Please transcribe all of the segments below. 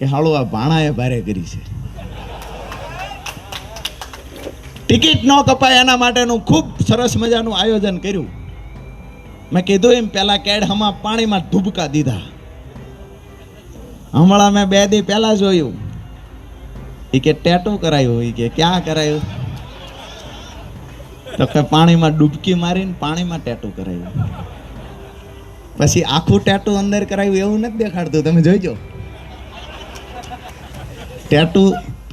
કે હાળો આ ભાણાએ ભારે કરી છે. ટિકિટ ન કપાય એના માટેનું ખૂબ સરસ મજાનું આયોજન કર્યું. મેં કીધું એમ, પેલા કેડ હમા પાણીમાં ધુબકા દીધા. હમણાં મેં બે દી પહેલા જોયું. એ કે ટેટુ કરાયું એ કે ક્યાં કરાયું? તો કે પાણીમાં ડૂબકી મારીને પાણીમાં ટેટુ કરાયું. પછી આખું ટેટુ અંદર કરાયું એવું નથી દેખાડતું, તમે જોઈજો. ટેટુ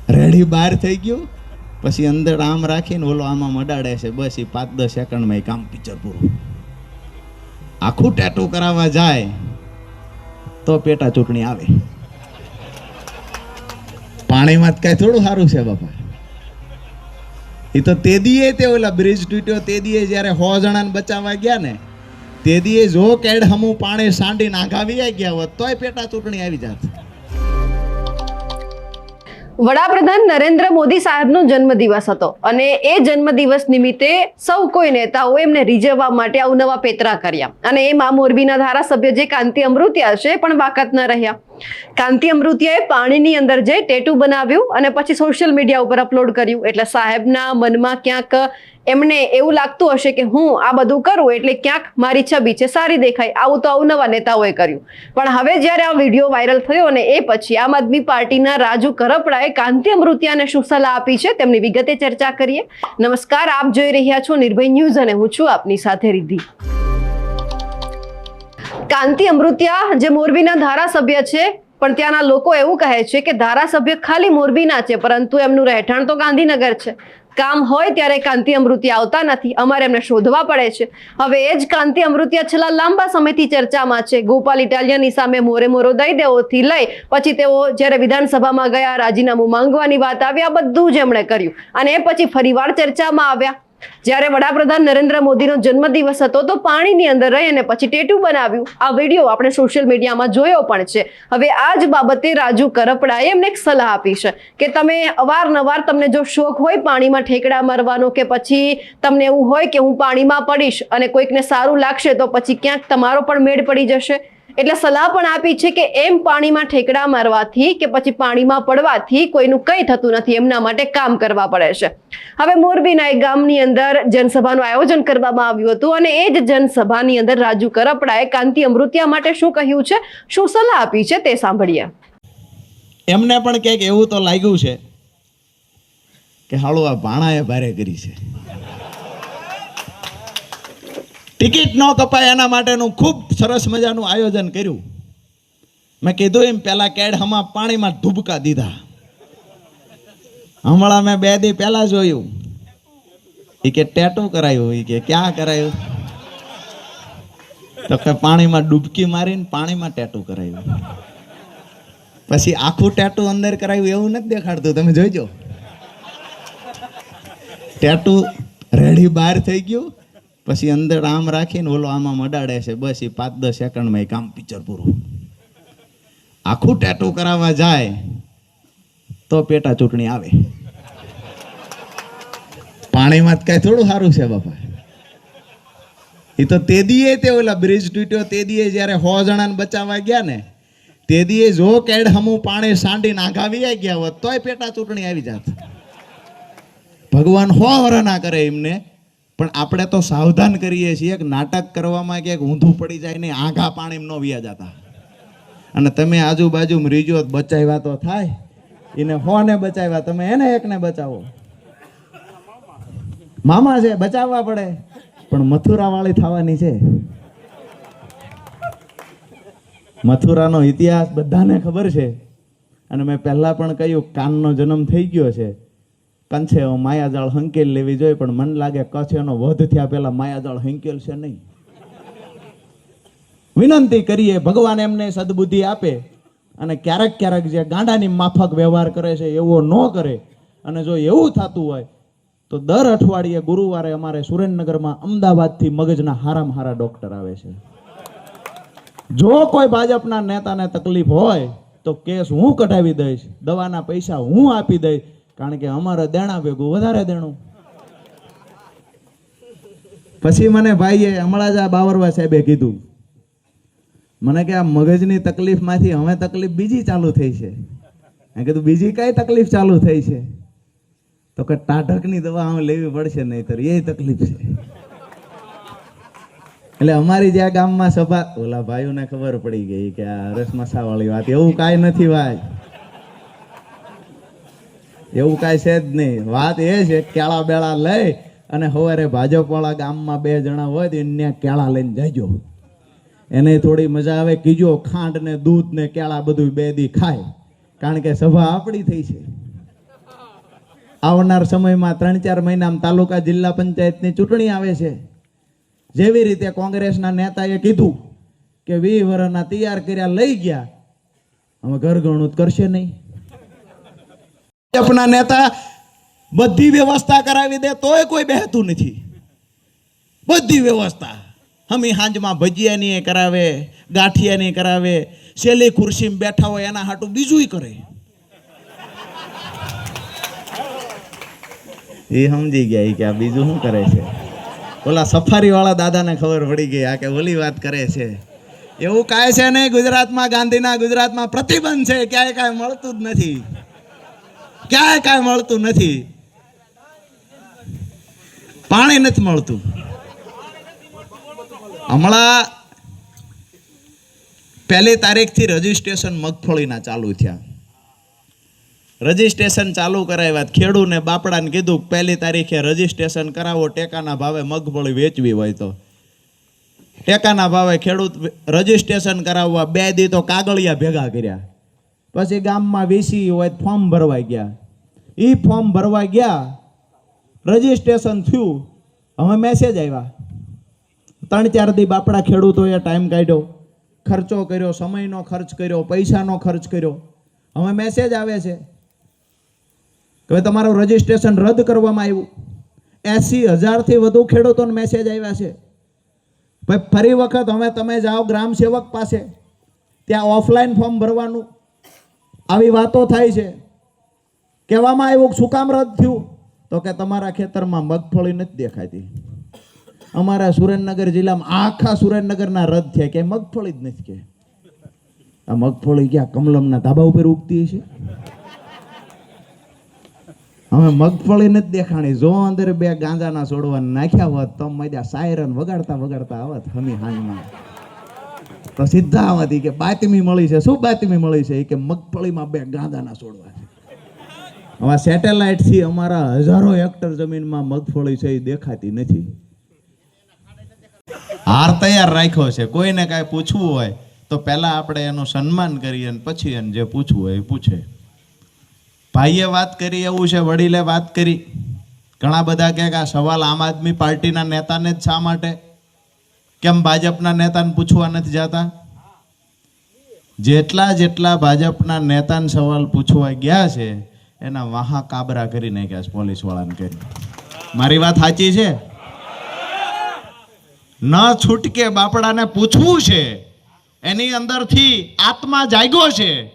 રેડી બહાર થઈ ગયું. પછી અંદર આમ રાખીને ઓલો આમાં મડાડે છે. બસ એ પાંચ દસ સેકન્ડમાં એ કામ પિક્ચર પૂરું. આખું ટેટુ કરાવવા જાય તો પેટા ચૂંટણી આવે. પાણીમાં જ કાંઈ થોડું સારું છે બાપા. એ તો તે દીએ તે ઓલા બ્રિજ તૂટ્યો, તે દીએ જ્યારે સો જણાને બચાવવા ગયા ને, તે દીએ જો કેડ હમું પાણી સાંડી નાખાવી ગયા હોત, તોય પેટા ચૂંટણી આવી જાત. વડાપ્રધાન નરેન્દ્ર મોદી સાહેબનો જન્મદિવસ હતો અને એ જન્મદિવસ નિમિત્તે સૌ કોઈ નેતાઓ એમને રીઝવવા માટે અવનવા પેતરા કર્યા. અને એમાં મોરબીના ધારાસભ્ય જે કાંતિ અમૃતિયા છે, એ પણ બાકાત ન રહ્યા. કાંતિ અમૃતિયાએ પાણીની અંદર જે ટેટુ બનાવ્યું અને પછી સોશિયલ મીડિયા ઉપર અપલોડ કર્યું. એટલે સાહેબના મનમાં ક્યાંક એમને એવું લાગતું હશે કે હું આ બધું કરું એટલે ક્યાંક મારી છબી છે, સારી દેખાય. આવું તો અવનવા નેતાઓએ કર્યું. પણ હવે જ્યારે આ વીડિયો વાયરલ થયો અને એ પછી આમ આદમી પાર્ટીના રાજુ કરપડાએ કાંતિ અમૃતિયાને શું સલાહ આપી છે તેમની વિગતે ચર્ચા કરીએ. નમસ્કાર, આપ જોઈ રહ્યા છો નિર્ભય ન્યૂઝ અને હું છું આપની સાથે રિદ્ધિ. કાંતિ અમૃતિયા જે મોરબીના ધારાસભ્ય છે, પણ ત્યાંના લોકો એવું કહે છે કે ધારાસભ્ય ખાલી મોરબીના છે, પરંતુ એમનું રહેઠાણ તો ગાંધીનગર છે. કામ હોય ત્યારે કાંતિ અમૃતિયા આવતા નથી, અમારે એમને શોધવા પડે છે. હવે એ જ કાંતિ અમૃતિયા છેલ્લા લાંબા સમયથી ચર્ચામાં છે. ગોપાલ ઇટાલિયાની સામે મોરે મોરો દઈ દેવોથી લઈ, પછી તેઓ જ્યારે વિધાનસભામાં ગયા, રાજીનામું માંગવાની વાત આવી, આ બધું જ એમણે કર્યું. અને એ પછી ફરીવાર ચર્ચામાં આવ્યા. જ્યારે વડાપ્રધાન નરેન્દ્ર મોદીનો જન્મદિવસ હતો તો પાણીની અંદર રહી અને પછી ટેટુ બનાવ્યું. આ વીડિયો આપણે સોશિયલ મીડિયામાં જોયો પણ છે. હવે આ જ બાબતે રાજુ કરપડાએ એમને એક સલાહ આપી છે કે તમે અવારનવાર તમને જો શોખ હોય પાણીમાં ઠેકડા મારવાનો કે પછી તમને એવું હોય કે હું પાણીમાં પડીશ અને કોઈકને સારું લાગશે તો પછી ક્યાંક તમારો પણ મેળ પડી જશે. એટલે સલાહ પણ આપી છે કે એમ પાણીમાં ઠેકડા મારવાથી કે પછી પાણીમાં પડવાથી કોઈનું કંઈ થતું નથી, એમના માટે કામ કરવા પડે છે. હવે મોરબીના એક ગામની અંદર જનસભાનું આયોજન કરવામાં આવ્યું હતું અને એ જ જનસભાની અંદર રાજુ કરપડાએ કાંતિ અમૃતિયા માટે શું કહ્યું છે, શું સલાહ આપી છે તે સાંભળીએ. એમને પણ ક્યાંક એવું તો લાગ્યું છે કે હાળો આ ભાણાએ ભારે કરી છે. ટિકિટ ન કપાય એના માટેનું ખૂબ સરસ મજાનું આયોજન કર્યું. મેં કીધું એમ, પેલા કેડ હમા પાણીમાં ધુબકા દીધા. હમણાં મેં બે દી પહેલા જોયું. એ કે, ટેટુ કરાયું. એ કે, ક્યાં કરાયું? તો કે, પાણીમાં ડૂબકી મારીને પાણીમાં ટેટુ કરાયું. પછી આખું ટેટુ અંદર કરાયું એવું નથી દેખાડતું, તમે જોઈજો. ટેટુ રેડી બહાર થઈ ગયું. પછી અંદર આમ રાખીને ઓલો આમાં મડાડે છે, બસ એ પાંચ દસ સેકન્ડમાં એ કામ પિક્ચર પૂરું આખું ટેટુ કરાવવા જાય, તો પેટા ચૂંટણી આવે. પાણીમાં કાંઈ થોડું સારું છે બાપા. એ તો તે દીએ તે ઓલા બ્રિજ તૂટ્યો, તે દીએ જ્યારે સો જણાને બચાવવા ગયા ને, તે દીએ જો કેડ હમું પાણી સાંડી નાખાવી ગયા હોત, તોય પેટા ચૂંટણી આવી જાત. ભગવાન હો વરના કરે એમને. પણ આપણે તો સાવધાન કરીએ છીએ કે નાટક કરવામાં ક્યાંક ઊંધું પડી જાય નહીં, આઘા પાણી ન વ્યા જતા. અને તમે આજુબાજુ રીજો બચાવ્યા તો થાય. એને હોને બચાવ્યા? તમે એને એકને બચાવો. મામા છે, બચાવવા પડે. પણ મથુરા વાળી થવાની છે. મથુરાનો ઇતિહાસ બધાને ખબર છે. અને મેં પહેલાં પણ કહ્યું, કાનનો જન્મ થઈ ગયો છે. કંછે માયાજાળ હંકેલ લેવી જોઈએ, પણ મન લાગે કચ્છ એનો વધ થયા પહેલા માયાજાળ હંકેલ છે નહીં. વિનંતી કરીએ, ભગવાન એમને સદબુદ્ધિ આપે અને ક્યારેક ક્યારેક જે ગાંડાની માફક વ્યવહાર કરે છે, એવો ન કરે. અને જો એવું થતું હોય, તો દર અઠવાડિયે ગુરુવારે અમારે સુરેન્દ્રનગરમાં અમદાવાદથી મગજના હારામ હારા ડોક્ટર આવે છે. જો કોઈ ભાજપના નેતાને તકલીફ હોય, તો કેસ હું કઢાવી દઈશ, દવાના પૈસા હું આપી દઈશ કારણ કે અમારે દેણા ભેગું, વધારે દેણું. પછી મને ભાઈએ હમણાં જ આ બાવરવા સાહેબે કીધું, મને કે આ મગજની તકલીફમાંથી હવે તકલીફ બીજી ચાલુ થઈ છે. મેં કીધું, બીજી કઈ તકલીફ ચાલુ થઈ છે? તો કે, ટાઢકની દવા હવે લેવી પડશે નહીતર, એ તકલીફ છે. એટલે અમારી જ્યાં ગામમાં સભા, ઓલા ભાઈઓને ખબર પડી ગઈ કે આ રસ મસાવાળી વાત, એવું કાંઈ નથી ભાઈ એવું કાંઈ છે જ નહીં. વાત એ છે, કેળા બેળા લઈ અને સવારે ભાજપ વાળા ગામમાં બે જણા હોય તો એને કેળા લઈને જજો. એને થોડી મજા આવે, કીજો ખાંડ ને દૂધ ને કેળા બધું બે દી ખાય. કારણ કે સભા આપણી થઈ છે. આવનાર સમયમાં ત્રણ ચાર મહિનામાં તાલુકા જિલ્લા પંચાયતની ચૂંટણી આવે છે. જેવી રીતે કોંગ્રેસના નેતાએ કીધું કે વી વરના તૈયાર કર્યા લઈ ગયા. અમે ઘર ગણું કરશે નહીં. ભાજપના નેતા બધી વ્યવસ્થા કરાવી દે તોય કોઈ બેહતું નથી. બધી વ્યવસ્થા. હમી હાંજમાં ભજીયાની એ કરાવે, ગાંઠિયાની કરાવે સેલી ખુરશીમાં બેઠા હોય એના હાટું બીજુંય કરે. એ સમજી ગયા કે આ બીજું શું કરે છે? ઓલા સફારી વાળા દાદાને ખબર પડી ગઈ આ કે ઓલી વાત કરે છે. એવું કાંઈ છે નહીં, ગુજરાતમાં ગાંધીના ગુજરાતમાં પ્રતિબંધ છે, ક્યાંય કાંઈ મળતું જ નથી. ક્યાંય કાંઈ મળતું નથી. પાણી નથી મળતું. હમણાં પહેલી તારીખથી રજીસ્ટ્રેશન મગફળીના ચાલુ થયા. રજીસ્ટ્રેશન ચાલુ કરાવ્યા ખેડૂને બાપડાને કીધું પહેલી તારીખે રજીસ્ટ્રેશન કરાવો, ટેકાના ભાવે મગફળી વેચવી હોય તો. ટેકાના ભાવે ખેડૂત રજીસ્ટ્રેશન કરાવવા બે દી તો કાગળિયા ભેગા કર્યા. પછી ગામમાં વીસી હોય, ફોર્મ ભરવા ગયા. એ ફોર્મ ભરવા ગયા, રજીસ્ટ્રેશન થયું. હવે મેસેજ આવ્યા. ત્રણ ચાર દી બાપડા ખેડૂતોએ ટાઈમ કાઢ્યો. ખર્ચો કર્યો, સમયનો ખર્ચ કર્યો, પૈસાનો ખર્ચ કર્યો. હવે મેસેજ આવે છે હવે તમારું રજીસ્ટ્રેશન રદ કરવામાં આવ્યું. એસી હજારથી વધુ ખેડૂતોને મેસેજ આવ્યા છે. ભાઈ, ફરી વખત હવે તમે જાઓ ગ્રામ સેવક પાસે. ત્યાં ઓફલાઈન ફોર્મ ભરવાનું. આવી વાતો થાય છે. કહેવામાં આવ્યું શું કામ રદ થયું? તો કે તમારા ખેતરમાં મગફળી નથી દેખાતી. અમારા સુરેન્દ્રનગર જિલ્લામાં આખા સુરેન્દ્રનગરના રદ થયા. કે મગફળી જ નથી કે. આ મગફળી ક્યાં કમલમના ધાબા ઉપર ઉગતી છે અમે મગફળી નથી દેખાણી. જો અંદર બે ગાંજાના છોડવા નાખ્યા હોત તો મજા સાયરન વગાડતા વગાડતા આવત હમી હાંજમાં. તો સીધા આવતી કે બાતમી મળી છે. શું બાતમી મળી છે? કે મગફળીમાં બે ગાંધાના છોડવા છે. હવે સેટેલાઇટથી અમારા હજારો હેક્ટર જમીનમાં મગફળી છે એ દેખાતી નથી. હાર તૈયાર રાખ્યો છે. કોઈને કાંઈ પૂછવું હોય તો પહેલાં આપણે એનું સન્માન કરીએ અને પછી એને જે પૂછવું હોય એ પૂછે. ભાઈએ વાત કરી, એવું છે? વડીલે વાત કરી. ઘણા બધા કહે કે આ સવાલ આમ આદમી પાર્ટીના નેતાને જ શા માટે? કેમ ભાજપના નેતાને પૂછવા નથી જતા? જેટલા જેટલા ભાજપના નેતાને સવાલ પૂછવા ગયા છે, એના વાહા કાબરા કરી નાખ્યા છે પોલીસ વાળાને કરી. મારી વાત સાચી છે? ન છૂટકે બાપડાને પૂછવું છે, એની અંદરથી આત્મા જાગ્યો છે.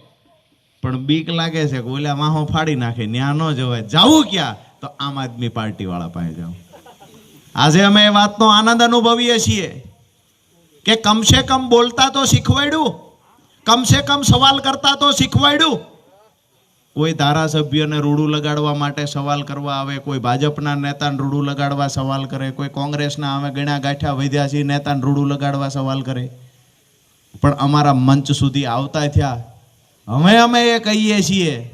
પણ બીક લાગે છે કે ઓલા વાહો ફાડી નાખે, ન્યા ન જવાય. જાવું ક્યાં? તો આમ આદમી પાર્ટી વાળા પાસે જાઓ આજે અમે એ વાતનો આનંદ અનુભવીએ છીએ. કે કમસે કમ બોલતા તો શીખવાડ્યું? કમસે કમ સવાલ કરતા તો શીખવાડ્યું? કોઈ ધારાસભ્યને રૂડું લગાડવા માટે સવાલ કરવા આવે, કોઈ ભાજપના નેતાને રૂડું લગાડવા સવાલ કરે, કોઈ કોંગ્રેસના અમે ગણ્યા ગાંઠ્યા છીએ, નેતાને રૂડું લગાડવા સવાલ કરે. પણ અમારા મંચ સુધી આવતા થયા. હવે અમે એ કહીએ છીએ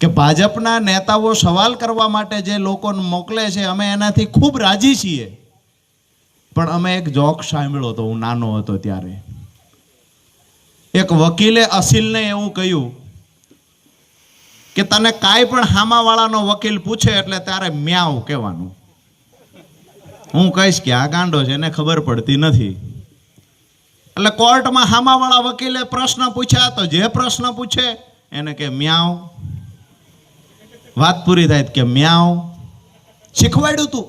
કે ભાજપના નેતાઓ સવાલ કરવા માટે જે લોકોને મોકલે છે, અમે એનાથી ખૂબ રાજી છીએ. પણ અમે એક જોક સાંભળ્યો હતો, હું નાનો હતો ત્યારે. એક વકીલે અસીલને એવું કહ્યું કે, તને કાંઈ પણ હામાવાળાનો વકીલ પૂછે એટલે તારે મ્યાવ કહેવાનું. હું કહીશ કે, આ ગાંડો છે, એને ખબર પડતી નથી. એટલે કોર્ટમાં હામાવાળા વકીલે પ્રશ્ન પૂછ્યા તો જે પ્રશ્ન પૂછે, એને કે મ્યાવ વાત પૂરી થાય કે મ્યાવ શીખવાડ્યું તું.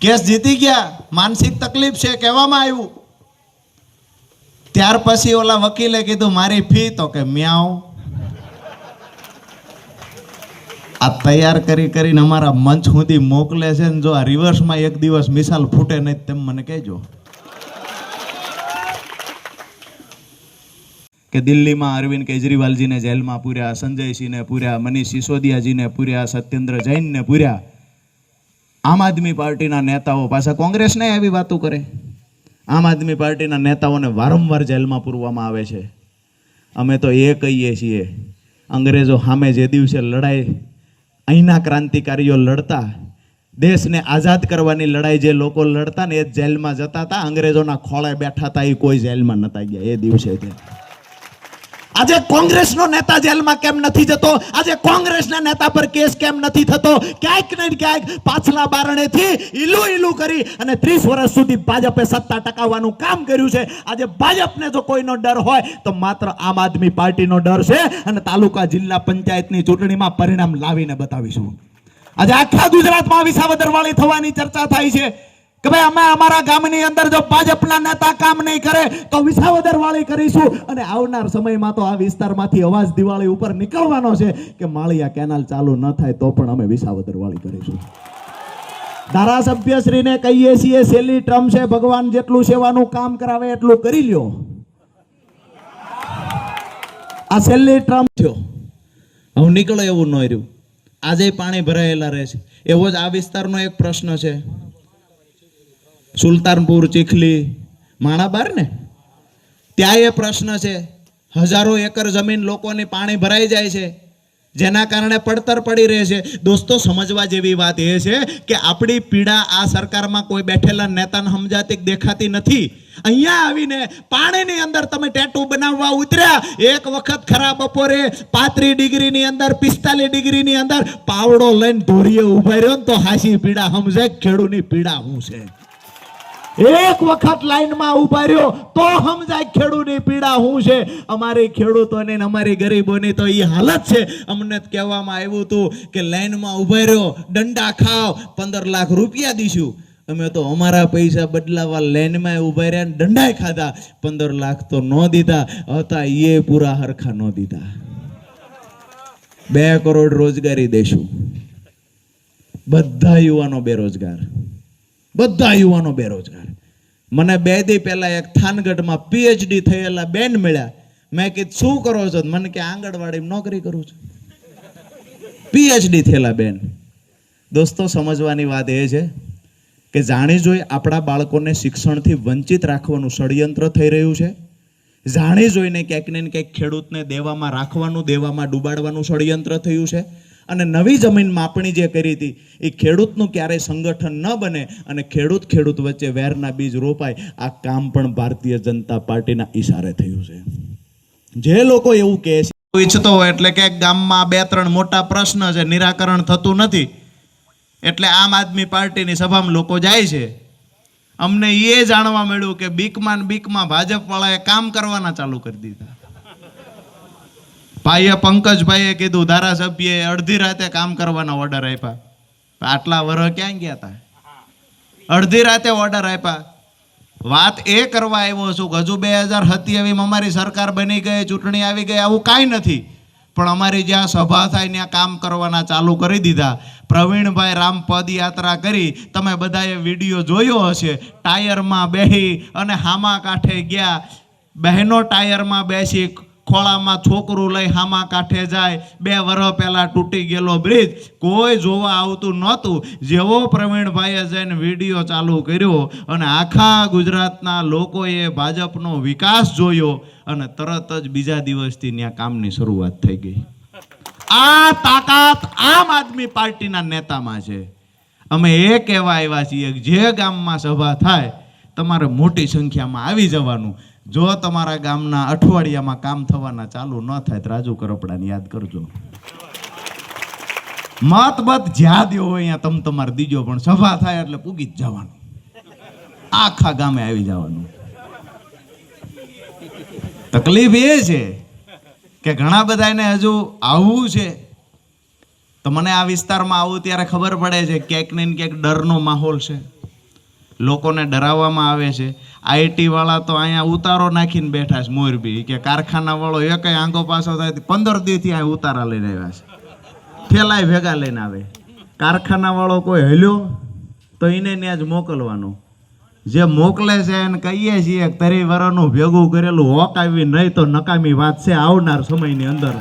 કેસ જીતી ગયા. માનસિક તકલીફ છે કહેવામાં આવ્યું. ત્યાર પછી ઓલા વકીલે કીધું, મારી ફી તો કે મ્યાઉ. આ તૈયાર કરી કરીને અમારા મંચ સુધી મોકલે છે ને જો આ રિવર્સમાં એક દિવસ મિસાલ ફૂટે નહીં તેમ મને કહેજો. કે દિલ્હીમાં અરવિંદ કેજરીવાલજીને જેલમાં પૂર્યા, સંજયસિંહને પૂર્યા, મનીષ સિસોદિયાજીને પૂર્યા, સત્યેન્દ્ર જૈનને પૂર્યા. આમ આદમી પાર્ટીના નેતાઓ પાછા કોંગ્રેસને આવી વાતો કરે. આમ આદમી પાર્ટીના નેતાઓને વારંવાર જેલમાં પૂરવામાં આવે છે. અમે તો એ કહીએ છીએ, અંગ્રેજો સામે જે દિવસે લડાઈ, અહીંના ક્રાંતિકારીઓ લડતા, દેશને આઝાદ કરવાની લડાઈ જે લોકો લડતા ને એ જેલમાં જતા હતા, અંગ્રેજોના ખોળે બેઠા હતા, એ કોઈ જેલમાં નતા ગયા, એ દિવસે આજે કોંગ્રેસનો નેતા જેલમાં કેમ નથી જતો? આજે કોંગ્રેસના નેતા પર કેસ કેમ નથી થતો? ક્યાંક ને ક્યાંક પાછલા બારણેથી ઈલુ ઈલુ કરી અને ત્રીસ વર્ષ સુધી ભાજપે સત્તા ટકાવવાનું કામ કર્યું છે. આજે ભાજપને જો કોઈનો ડર હોય, તો માત્ર આમ આદમી પાર્ટીનો ડર છે અને તાલુકા જિલ્લા પંચાયતની ચૂંટણીમાં પરિણામ લાવીને બતાવીશું. આજે આખા ગુજરાતમાં વિસાવદરવાળી થવાની ચર્ચા થાય છે. કે ભાઈ, અમે અમારા ગામની અંદર જો ભાજપના નેતા કામ નહીં કરે, તો વિસાવદર વાળી કરીશું. અને આવનાર સમયમાં તો આ વિસ્તારમાંથી અવાજ દિવાળી ઉપર નીકળવાનો છે કે માળિયા કેનાલ ચાલુ ન થાય તો પણ અમે વિસાવદર વાળી કરીશું. ધારાસભ્યશ્રીને કહીએ છીએ છેલ્લી ટ્રમ છે, ભગવાન જેટલું સેવાનું કામ કરાવે એટલું કરી લ્યો. આ છેલ્લી ટ્રમ થયો. હું નીકળે એવું ન રહ્યું. આજે પાણી ભરાયેલા રહે છે. એવો જ આ વિસ્તારનો એક પ્રશ્ન છે. સુલતાનપુર, ચીખલી, માણાબાર ને? ત્યાં એ પ્રશ્ન છે, હજારો એકર જમીન લોકોની પાણી ભરાઈ જાય છે, જેના કારણે પડતર પડી રહે છે. દોસ્તો, સમજવા જેવી વાત એ છે કે આપણી પીડા આ સરકારમાં કોઈ બેઠેલા નેતાને સમજાતી દેખાતી નથી. અહીંયા આવીને પાણીની અંદર તમે ટેટુ બનાવવા ઉતર્યા. એક વખત ખરા બપોરે પાંત્રીસ ડિગ્રીની અંદર, પિસ્તાલીસ ડિગ્રીની અંદર પાવડો લઈને ધોરીએ ઊભા રહ્યો ને તો હાસી પીડા સમજાય ખેડૂની પીડા શું છે? એક વખત લાઈનમાં ઊભા રહ્યો, તો સમજાય ખેડૂતની પીડા શું છે? અમારે ખેડૂતોને અમારી ગરીબોની તો એ હાલત છે. અમને કહેવામાં આવ્યું હતું કે લાઈનમાં ઊભા રહ્યો દંડા ખાવ પંદર લાખ રૂપિયા દઈશું અમે તો અમારા પૈસા બદલાવા લાઈનમાં ઊભા રહ્યા દંડાય ખાધા. પંદર લાખ તો ન દીધા. હતા એ પૂરા હરખા ન દીધા. બે કરોડ રોજગારી દેશું. બધા યુવાનો બેરોજગાર. બધા યુવાનો બેરોજગાર. મને બે દી પહેલા એક થાનગઢમાં પીએચડી થયેલા બેન મળ્યા. મેં કીધું, શું કરો છો? મને કે, આંગણવાડીમાં નોકરી કરું છું. પીએચડી થયેલા બેન. દોસ્તો, સમજવાની વાત એ છે કે જાણી જોઈ આપણા બાળકોને શિક્ષણથી વંચિત રાખવાનું ષડયંત્ર થઈ રહ્યું છે. જાણી જોઈને ક્યાંક ને ક્યાંક ખેડૂતને દેવામાં રાખવાનું, દેવામાં ડૂબાડવાનું ષડયંત્ર થયું છે. અને નવી જમીન માપણી જે કરી હતી, એ ખેડૂતનું ક્યારેય સંગઠન ન બને અને ખેડૂત ખેડૂત વચ્ચે વેરના બીજ રોપાય, આ કામ પણ ભારતીય જનતા પાર્ટીના ઈશારે થયું છે. જે લોકો એવું કહે છે ઈચ્છતો હોય એટલે કે ગામમાં બે, ત્રણ મોટા પ્રશ્ન છે, નિરાકરણ થતું નથી. એટલે આમ આદમી પાર્ટીની સભામાં લોકો જાય છે. અમને એ જાણવા મળ્યું કે બીકમાં બીકમાં ભાજપવાળાએ કામ કરવાના ચાલુ કરી દીધા. ભાઈએ પંકજભાઈએ કીધું, ધારાસભ્યએ અડધી રાતે કામ કરવાના ઓર્ડર આપ્યા. આટલા વર્ષ ક્યાં ગયા હતા અડધી રાતે ઓર્ડર આપ્યા. વાત એ કરવા આવ્યો છું કે હજુ બે હજાર સત્યાવીસમાં અમારી સરકાર બની ગઈ, ચૂંટણી આવી ગઈ, આવું કાંઈ નથી. પણ અમારી જ્યાં સભા થાય ત્યાં કામ કરવાના ચાલુ કરી દીધા. પ્રવીણભાઈ રામ પદયાત્રા કરી. તમે બધાએ વીડિયો જોયો હશે. ટાયરમાં બેહી અને હામા કાંઠે ગયા. બહેનો ટાયરમાં બેસી ખોળામાં છોકરું લઈ હામા કાંઠે જાય, બે વર્ષ પહેલાં તૂટી ગયેલો બ્રિજ, કોઈ જોવા આવતું નહોતું. જેવો પ્રવીણભાઈએ જઈને વીડિયો ચાલુ કર્યો અને આખા ગુજરાતના લોકોએ ભાજપનો વિકાસ જોયો અને તરત જ બીજા દિવસથી ત્યાં કામની શરૂઆત થઈ ગઈ. આ તાકાત આમ આદમી પાર્ટીના નેતામાં છે. અમે એ કહેવા આવ્યા છીએ જે ગામમાં સભા થાય તમારે મોટી સંખ્યામાં આવી જવાનું. જો તમારા ગામના અઠવાડિયામાં કામ થવાના ચાલુ ન થાય, તો રાજુ કરપડાને યાદ કરજો. મત મત જ્યાં દો હોય અહીંયા તમ તમારે દીજો, પણ સભા થાય એટલે પૂગી જ જવાનું. આખા ગામે આવી જવાનું. તકલીફ એ છે કે ઘણા બધાને હજુ આવવું છે. તો મને આ વિસ્તારમાં આવું ત્યારે ખબર પડે છે, ક્યાંક ને ક્યાંક ડરનો માહોલ છે. લોકોને ડરાવવામાં આવે છે. આઈટી વાળા તો અહીંયા ઉતારો નાખીને બેઠા છે મોરબી. કે કારખાના વાળો એક આંગો પાછો થાય પંદર દિવસથી અહીંયા ઉતારા લઈને આવ્યા છે. થેલાય ભેગા લઈને આવે. કારખાના વાળો કોઈ હલ્યો તો એને ત્યાં જ મોકલવાનો. જે મોકલે છે એને કહીએ છીએ તરી ભેગું કરેલું હોક આવી, નહીં તો નકામી વાત છે આવનાર સમયની અંદર.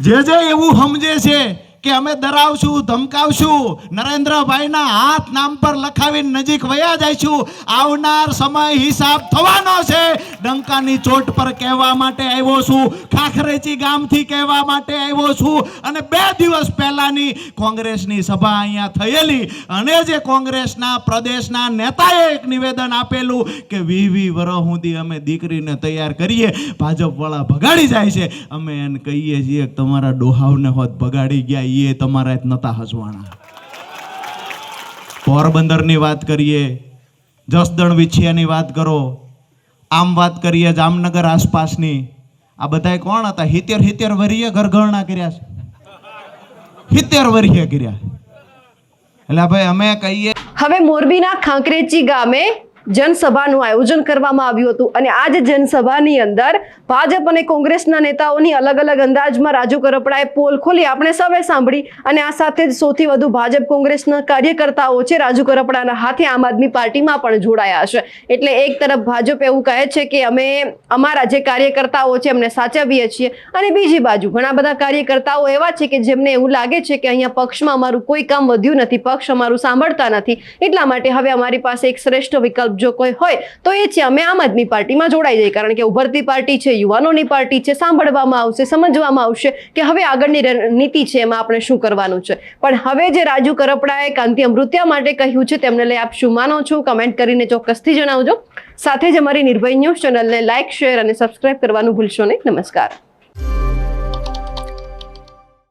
જે જે એવું સમજે છે કે અમે ડરાવશું, ધમકાવશું. નરેન્દ્રભાઈના હાથ નામ પર લખાવીને નજીક વયા જઈશું. આવનાર સમય હિસાબ થવાનો છે. ડંકાની ચોટ પર કહેવા માટે આવ્યો છું. ખાખરેચી ગામથી કહેવા માટે આવ્યો છું. અને બે દિવસ પહેલાની કોંગ્રેસની સભા અહીંયા થયેલી. અને જે કોંગ્રેસના પ્રદેશના નેતાએ એક નિવેદન આપેલું કે વી વી વરસ સુધી અમે દીકરીને તૈયાર કરીએ. ભાજપવાળા ભગાડી જાય છે. અમે એને કહીએ છીએ તમારા ડોહાવને હોત ભગાડી ગયા એ તમારા નતા હજવાણા પોરબંદરની વાત કરીએ, જસદણ વિછિયાની વાત કરો, આમ વાત કરીએ જામનગર આસપાસની, આ બધા કોણ હતા? હિત્યર હિત્યર વરીએ ઘરઘરણા કર્યા છે. હિત્યર વરીએ કર્યા. એટલે ભાઈ અમે કહીએ હવે મોરબીના ખાંકરેચી ગામે જનસભાનું આયોજન કરવામાં આવ્યું હતું અને આ જ જનસભાની અંદર ભાજપ અને કોંગ્રેસના નેતાઓની અલગ અલગ અંદાજમાં રાજુ કરપડાએ પોલ ખોલી આપણે સૌએ સાંભળી અને આ સાથે જ સૌથી વધુ ભાજપ કોંગ્રેસના કાર્યકર્તાઓ છે રાજુ કરપડાના હાથે આમ આદમી પાર્ટીમાં પણ જોડાયા છે. એટલે એક તરફ ભાજપ એવું કહે છે કે અમે અમારા જે કાર્યકર્તાઓ છે એમને સાચવીએ છીએ અને બીજી બાજુ ઘણા બધા કાર્યકર્તાઓ એવા છે કે જેમને એવું લાગે છે કે અહીંયા પક્ષમાં અમારું કોઈ કામ વધ્યું નથી, પક્ષ અમારું સાંભળતા નથી. એટલા માટે હવે અમારી પાસે એક શ્રેષ્ઠ વિકલ્પ જો કોઈ હોય, તો એ છે, અમે આમ આદમી પાર્ટીમાં જોડાઈ જઈએ. કારણ કે ઉભરતી પાર્ટી છે, યુવાનોની પાર્ટી છે, સાંભળવામાં આવશે, સમજવામાં આવશે કે હવે આગળની રણનીતિ છે, એમાં આપણે શું કરવાનું છે. પણ હવે જે રાજુ કરપડાએ કાંતિ અમૃત્યા માટે કહ્યું છે, તેમને લઈ આપ શું માનો છો? કમેન્ટ કરીને ચોક્કસથી જણાવજો. સાથે જ અમારી નિર્ભય ન્યૂઝ ચેનલને લાઇક શેર અને સબસ્ક્રાઇબ કરવાનું ભૂલશો નહીં. નમસ્કાર.